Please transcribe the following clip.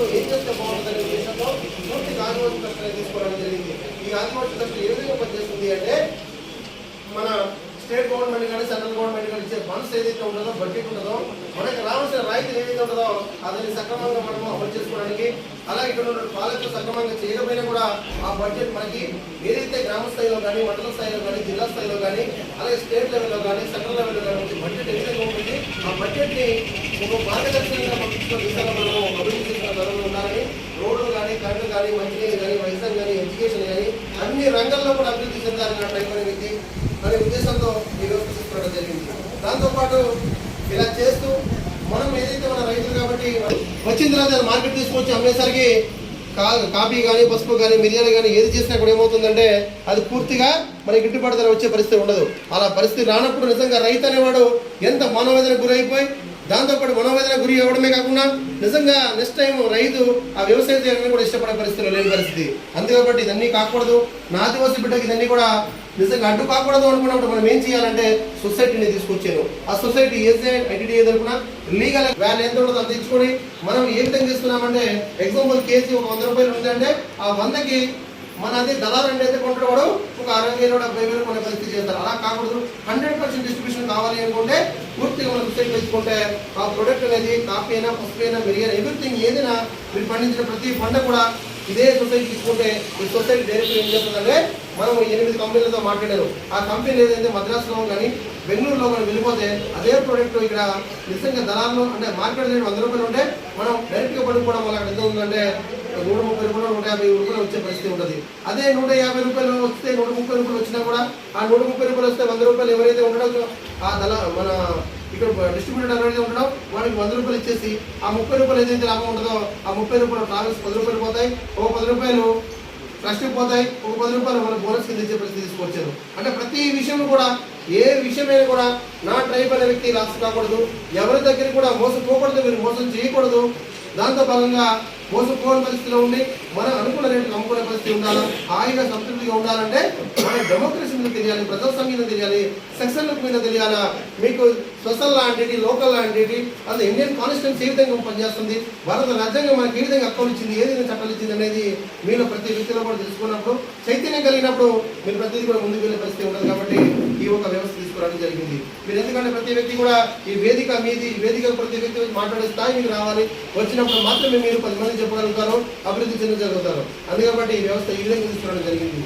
రైతులు ఏం చేస్తే బాగుంటుందనే ఉద్దేశంతో పూర్తి ఆదివాసీ కష్టం తీసుకోవడం జరిగింది. ఈ ఆదివాసీ కష్టం ఏ విధంగా పనిచేస్తుంది అంటే మన స్టేట్ గవర్నమెంట్ కానీ సెంట్రల్ గవర్నమెంట్ కానీ ఇచ్చే ఫండ్స్ ఏదైతే ఉంటుందో బడ్జెట్ ఉంటుందో మనకి రావాల్సిన రాయితీ ఏదైతే ఉంటుందో అదని సక్రమంగా మనం అమలు చేసుకోవడానికి అలాగే ఇక్కడ ఉన్న పాలకులు సక్రమంగా చేయకపోయినా కూడా ఆ బడ్జెట్ మనకి ఏదైతే గ్రామ స్థాయిలో కానీ మండల స్థాయిలో కానీ జిల్లా స్థాయిలో కానీ అలాగే స్టేట్ లెవెల్లో కానీ సెంట్రల్ లెవెల్లో కానీ బడ్జెట్ ఏ విధంగా ఉంటుంది ఆ బడ్జెట్ని ఒక మార్గదర్శకంగా పంపించిన దిశగా కానీ మంచినీరు కానీ వైద్యం కానీ ఎడ్యుకేషన్ కానీ అన్ని రంగాల్లో కూడా అభివృద్ధి చెందాలని టైం అనే వ్యక్తి అనే ఉద్దేశంతో ఈరోజు వ్యవస్థ తీసుకోవడం జరిగింది. దాంతోపాటు ఇలా చేస్తూ మనం ఏదైతే మన రైతులు కాబట్టి వచ్చిన తర్వాత మార్కెట్ తీసుకొచ్చి అమ్మేసరికి కా కాఫీ కానీ పసుపు కానీ మిరియాలు కానీ ఏది చేసినా కూడా ఏమవుతుందంటే అది పూర్తిగా మనకి గిట్టుబాటు ధర వచ్చే పరిస్థితి ఉండదు. అలా పరిస్థితి రానప్పుడు నిజంగా రైతు అనేవాడు ఎంత మనోవేదన గురైపోయి దాంతోపాటు మనోవేదన గురి అవ్వడమే కాకుండా నిజంగా నెక్స్ట్ టైం రైతు ఆ వ్యవసాయ చేయాలని కూడా ఇష్టపడే పరిస్థితిలో లేని పరిస్థితి. అందుకబట్టి ఇదన్నీ కాకూడదు. నా ఆదివాసి బిడ్డకి ఇదన్నీ కూడా నిజంగా అడ్డు కాకూడదు అనుకున్నప్పుడు మనం ఏం చేయాలంటే సొసైటీని తీసుకొచ్చాను. ఆ సొసైటీ ఏదే ఐటీడీ ఏదనుకున్నా లీగల్ వ్యాన్ ఎంత ఉండదు అంత ఇచ్చుకొని మనం ఏ విధంగా చేస్తున్నామంటే ఎగ్జాంపుల్ కేజీ ఒక వంద రూపాయలు ఉందంటే ఆ వందకి మన అది దళారు అంటే అయితే కొంటాడు వాడు ఒక అరవై వేలు డెబ్బై వేలు కొనే పరిస్థితి చేస్తారు. అలా కాకూడదు. హండ్రెడ్ పర్సెంట్ డిస్ట్రిబ్యూషన్ కావాలి అనుకుంటే పూర్తిగా మనం విషయం తెచ్చుకుంటే ఆ ప్రొడక్ట్ అనేది కాఫీ అయినా పసుపు అయినా మెరుగైనా ఎవ్రీథింగ్ ఏదైనా మీరు పండించిన ప్రతి పంట కూడా ఇదే సొసైటీ తీసుకుంటే ఈ సొసైటీ డైరెక్ట్ ఏం చేస్తుందంటే మనం ఎనిమిది కంపెనీలతో మాట్లాడారు. ఆ కంపెనీ ఏదైతే మద్రాసులో కానీ బెంగళూరులో కానీ వెళ్ళిపోతే అదే ప్రోడక్ట్ ఇక్కడ నిజంగా దళాల్లో అంటే మార్కెట్ రేట్ వంద రూపాయలు ఉంటే మనం డైరెక్ట్గా పడుకోవడం వల్ల అక్కడ ఎంత ఉందంటే నూట ముప్పై రూపాయలు నూట యాభై రూపాయలు వచ్చే పరిస్థితి ఉంటుంది. అదే నూట యాభై రూపాయలు వస్తే నూట ముప్పై రూపాయలు వచ్చినా కూడా ఆ నూట ముప్పై రూపాయలు వస్తే వంద రూపాయలు ఎవరైతే ఉండడో ఆ దళ మన ఇక్కడ డిస్ట్రిబ్యూటర్ ఎవరైతే ఉండడం వాడికి వంద రూపాయలు ఇచ్చేసి ఆ ముప్పై రూపాయలు ఏదైతే లాభం ఉంటుందో ఆ ముప్పై రూపాయలు ట్రావెల్స్ పది రూపాయలు పోతాయి. ఒక పది రూపాయలు ట్రస్ట్కి పోతాయి. ఒక పది రూపాయలు మన బోనస్ కింద ఇచ్చే పరిస్థితి తీసుకొచ్చారు. అంటే ప్రతి విషయం కూడా ఏ విషయమైనా కూడా నా ట్రైబ్ అనే వ్యక్తి లాస్ కాకూడదు ఎవరి దగ్గర కూడా మోసపోకూడదు మీరు మోసం చేయకూడదు. దాంతో భాగంగా మోసపోని పరిస్థితిలో ఉండి మనం అనుకున్న రేట్లు నమ్ముకునే పరిస్థితి ఉండాలి? హాయిగా సంతృప్తిగా ఉండాలంటే మన డెమోక్రసీ మీద తెలియాలి ప్రజాస్వామ్యం మీద తెలియాలి సెక్షన్ మీద తెలియాలా? మీకు సోషల్ లాంటిది లోకల్ లాంటిది అసలు ఇండియన్ కాన్స్టిట్యూన్సీ ఏ విధంగా పనిచేస్తుంది? భారత రాజ్యాంగం మనకి ఏ విధంగా హక్కులు ఇచ్చింది ఏ విధంగా చట్టాలు ఇచ్చింది అనేది మీరు ప్రతి వ్యక్తిలో కూడా తెలుసుకున్నప్పుడు చైతన్యం కలిగినప్పుడు మీరు ప్రతిదీ కూడా ముందుకు వెళ్ళే పరిస్థితి ఉండదు కాబట్టి ఒక వ్యవస్థ తీసుకురావడం జరిగింది. మీరు ఎందుకంటే ప్రతి వ్యక్తి కూడా ఈ వేదిక మీది వేదిక ప్రతి వ్యక్తి మాట్లాడే స్థాయి మీకు రావాలి. వచ్చినప్పుడు మాత్రమే మీరు పది మంది చెప్పగలుగుతారు అభివృద్ధి చెందగలుగుతారు. అందుకబట్టి ఈ వ్యవస్థ ఈ విధంగా తీసుకురావడం జరిగింది.